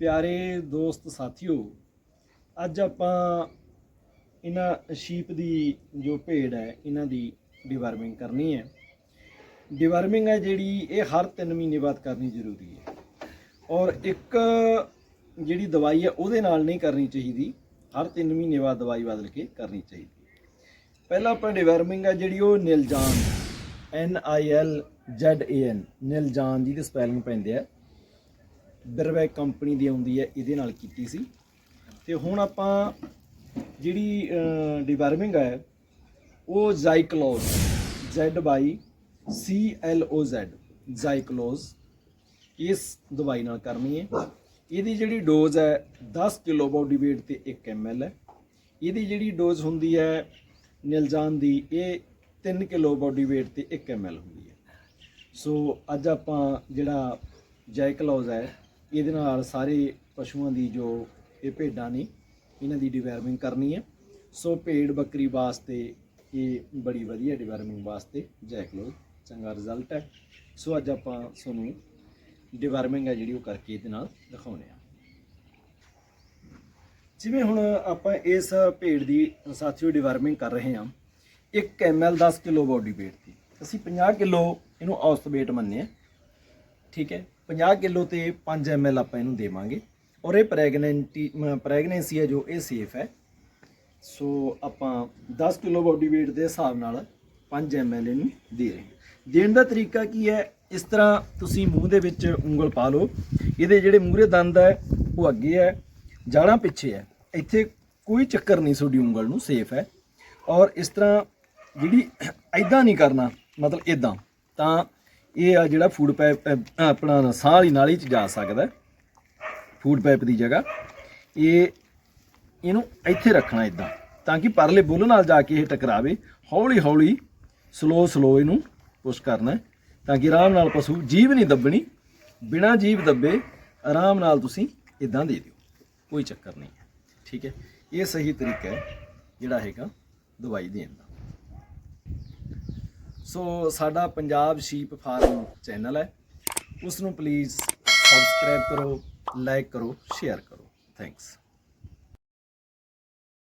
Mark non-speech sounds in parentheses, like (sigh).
ਪਿਆਰੇ ਦੋਸਤ ਸਾਥੀਓ, ਅੱਜ ਆਪਾਂ ਇਹਨਾਂ ਸ਼ੀਪ ਦੀ ਜੋ ਭੇਡ ਹੈ, ਇਹਨਾਂ ਦੀ ਡਿਵਰਮਿੰਗ ਕਰਨੀ ਹੈ। ਡਿਵਰਮਿੰਗ ਹੈ ਜਿਹੜੀ ਇਹ ਹਰ 3 ਮਹੀਨੇ ਬਾਅਦ ਕਰਨੀ ਜ਼ਰੂਰੀ ਹੈ। ਔਰ ਇੱਕ ਜਿਹੜੀ ਦਵਾਈ ਹੈ, ਉਹਦੇ ਨਾਲ ਨਹੀਂ ਕਰਨੀ ਚਾਹੀਦੀ। ਹਰ 3 ਮਹੀਨੇ ਬਾਅਦ ਦਵਾਈ ਬਦਲ ਕੇ ਕਰਨੀ ਚਾਹੀਦੀ ਪਹਿਲਾਂ ਆਪਾਂ ਡਿਵਰਮਿੰਗ ਹੈ ਜਿਹੜੀ ਉਹ Nilzan, N I L Z A N, ਨਿਲਜਾਨ ਜਿਹਦੇ ਸਪੈਲਿੰਗ ਪੈਂਦੇ ਆ। ਬਿਰਵੈਕ ਕੰਪਨੀ ਦੀ ਆਉਂਦੀ ਹੈ, ਇਹਦੇ ਨਾਲ ਕੀਤੀ ਸੀ। ਤੇ ਹੁਣ ਆਪਾਂ ਜਿਹੜੀ ਡਿਵਰਮਿੰਗ ਹੈ, ਉਹ ਜ਼ਾਈਕਲੋਜ਼ Z ਬਾਈ C L O Z ਜ਼ਾਈਕਲੋਜ਼ ਇਸ ਦਵਾਈ ਨਾਲ ਕਰਨੀ ਹੈ। ਇਹਦੀ ਜਿਹੜੀ ਡੋਜ਼ ਹੈ 10 ਕਿਲੋ ਬਾਡੀ weight ਤੇ 1 ml ਹੈ। ਇਹਦੀ ਜਿਹੜੀ ਡੋਜ਼ ਹੁੰਦੀ ਹੈ ਨਿਲਜਾਨ ਦੀ, ਇਹ 3 ਕਿਲੋ ਬਾਡੀ weight ਤੇ 1 ml ਹੁੰਦੀ ਹੈ। ਸੋ ਅੱਜ ਆਪਾਂ ਜਿਹੜਾ ਜੈਕਲੌਜ਼ ਹੈ ਇਹਦੇ ਨਾਲ ਸਾਰੇ ਪਸ਼ੂਆਂ ਦੀ ਜੋ ਇਹ ਭੇਡਾਂ ਨੇ, ਇਹਨਾਂ ਦੀ ਡਿਵਰਮਿੰਗ ਕਰਨੀ ਹੈ। ਸੋ ਭੇਡ ਬੱਕਰੀ ਵਾਸਤੇ ਇਹ ਬੜੀ ਵਧੀਆ ਡਿਵਰਮਿੰਗ ਵਾਸਤੇ ਜੈਕਲੌਜ਼ ਚੰਗਾ ਰਿਜ਼ਲਟ ਹੈ। ਸੋ ਅੱਜ ਆਪਾਂ ਤੁਹਾਨੂੰ ਡਿਵਰਮਿੰਗ ਹੈ ਜਿਹੜੀ ਉਹ ਕਰਕੇ ਇਹਦੇ ਨਾਲ ਦਿਖਾਉਣੇ ਆ ਜਿਵੇਂ ਹੁਣ ਆਪਾਂ ਇਸ ਭੇਡ ਦੀ ਸਾਥੀਓ ਡਿਵਰਮਿੰਗ ਕਰ ਰਹੇ ਹਾਂ 1 ml 10 ਕਿਲੋ ਬੋਡੀ weight ਦੀ। ਅਸੀਂ 50 ਕਿਲੋ ਇਹਨੂੰ ਔਸਤ weight ਮੰਨਿਆ ਠੀਕ ਹੈ। 50 ਕਿਲੋ ਤੇ 5 ml ਆਪਾਂ ਇਹਨੂੰ ਦੇਵਾਂਗੇ। ਔਰ ਇਹ ਪ੍ਰੈਗਨੈਂਟੀ ਪ੍ਰੈਗਨੈਂਸੀ ਹੈ ਜੋ ਇਹ ਸੇਫ ਹੈ। ਸੋ ਆਪਾਂ 10 ਕਿਲੋ ਬਾਡੀ weight ਦੇ ਹਿਸਾਬ ਨਾਲ 5 ml ਇਹਨੂੰ ਦੇ ਰਹੇ ਹਾਂ। ਦੇਣ ਦਾ ਤਰੀਕਾ ਕੀ ਹੈ? ਇਸ ਤਰ੍ਹਾਂ ਤੁਸੀਂ ਮੂੰਹ ਦੇ ਵਿੱਚ ਉਂਗਲ ਪਾ ਲਓ। ਇਹਦੇ ਜਿਹੜੇ ਮੂਹਰੇ ਦੰਦ ਹੈ, ਉਹ ਅੱਗੇ ਹੈ, ਜਾੜਾਂ ਪਿੱਛੇ ਹੈ। ਇੱਥੇ ਕੋਈ ਚੱਕਰ ਨਹੀਂ ਤੁਹਾਡੀ ਉਂਗਲ ਨੂੰ ਸੇਫ ਹੈ। ਔਰ ਇਸ ਤਰ੍ਹਾਂ ਜਿਹੜੀ (coughs) ਐਦਾਂ ਨਹੀਂ ਕਰਨਾ, ਮਤਲਬ ਇਦਾਂ ਤਾਂ ਇਹ ਆ ਜਿਹੜਾ ਫੂਡ ਪਾਈਪ ਆਪਣਾ ਸਾਹ ਵਾਲੀ ਨਾਲੀ ਚ ਜਾ ਸਕਦਾ ਫੂਡ ਪਾਈਪ ਦੀ ਜਗ੍ਹਾ। ਇਹ, ਇਹਨੂੰ ਇੱਥੇ ਰੱਖਣਾ ਇਦਾਂ ਤਾਂ ਕਿ ਪਰਲੇ ਬੁੱਲ ਨਾਲ ਜਾ ਕੇ ਇਹ ਟਕਰਾਵੇ। ਹੌਲੀ ਹੌਲੀ ਸਲੋ ਸਲੋ ਇਹਨੂੰ ਪੁਸ਼ ਕਰਨਾ ਤਾਂ ਕਿ ਆਰਾਮ ਨਾਲ ਪਸ਼ੂ ਜੀਭ ਨਹੀਂ ਦੱਬਣੀ। ਬਿਨਾ ਜੀਵ ਦੱਬੇ ਆਰਾਮ ਨਾਲ ਤੁਸੀਂ ਇਦਾਂ ਦੇ ਦਿਓ। ਕੋਈ ਚੱਕਰ ਨਹੀਂ। ਹੈ ਠੀਕ ਹੈ। ਇਹ ਸਹੀ ਤਰੀਕਾ ਹੈ ਜਿਹੜਾ ਹੈਗਾ ਦਵਾਈ ਦੇਣ ਦਾ। ਸੋ ਸਾਡਾ ਪੰਜਾਬ ਸ਼ੀਪ ਫਾਰਮ ਚੈਨਲ ਹੈ। ਉਸ ਨੂੰ ਪਲੀਜ਼ ਸਬਸਕ੍ਰਾਈਬ ਕਰੋ ਲਾਈਕ ਕਰੋ ਸ਼ੇਅਰ ਕਰੋ। ਥੈਂਕਸ